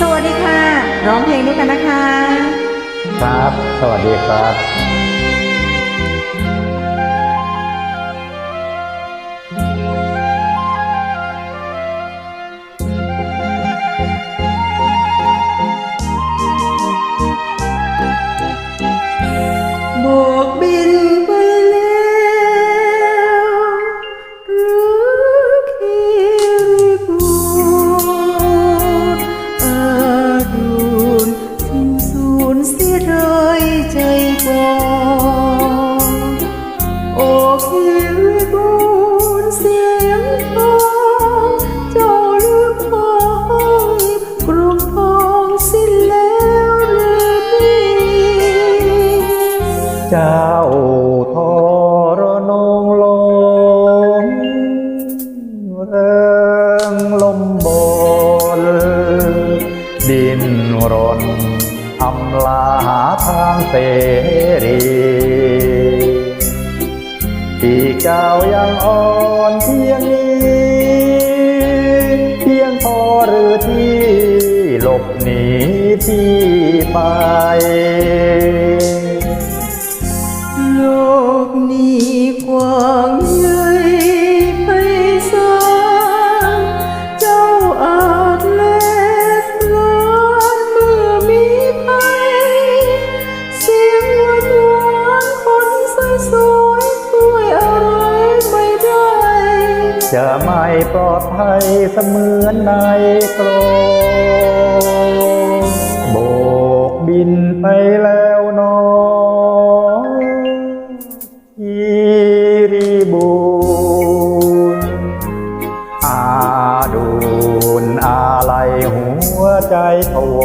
สวัสดีค่ะ ร้องเพลงด้วยกันนะคะ ครับ สวัสดีครับ ทรนงลงเริงลมบนดินรนอำลาหาทางเสรีที่เจ้ายังอ่อนเพียงนี้เพียงพอหรือที่หลบหนีที่ไป กนี้กว้างใหญ่ไพศาลเจ้าอาจแลกลานเมื่อมีภัยเสียงหวานหวานคนสวยสวยๆช่วยอะไรไม่ได้ จะไม่ปลอดภัยเสมือนในกลง นอาดูนอะไรหัวใจทว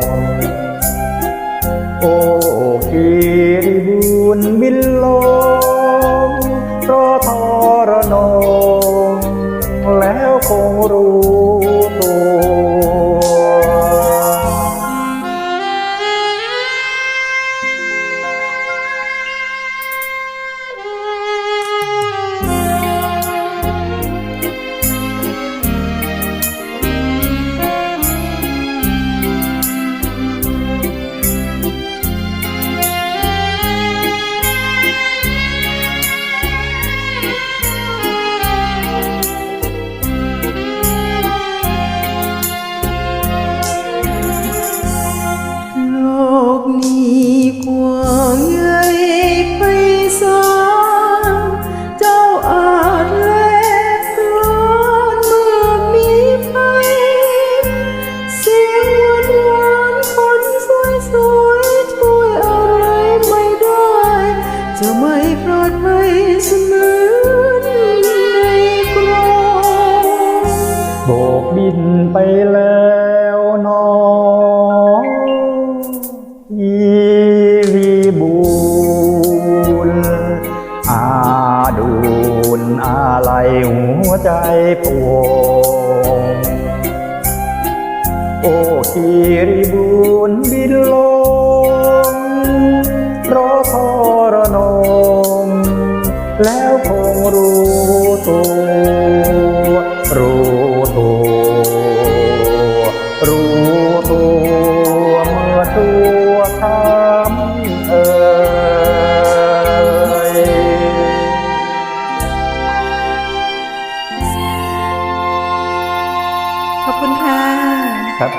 งโอ้กีริบุญบินลงเพราะทรนงแล้วคงรู้ โบกบินไปแล้วนออีริบูนอาดูนอะไรหัวใจปวงโอ้คีริบูนบินลงเพราะทรนงแล้วคงรู้ตัว ขอบ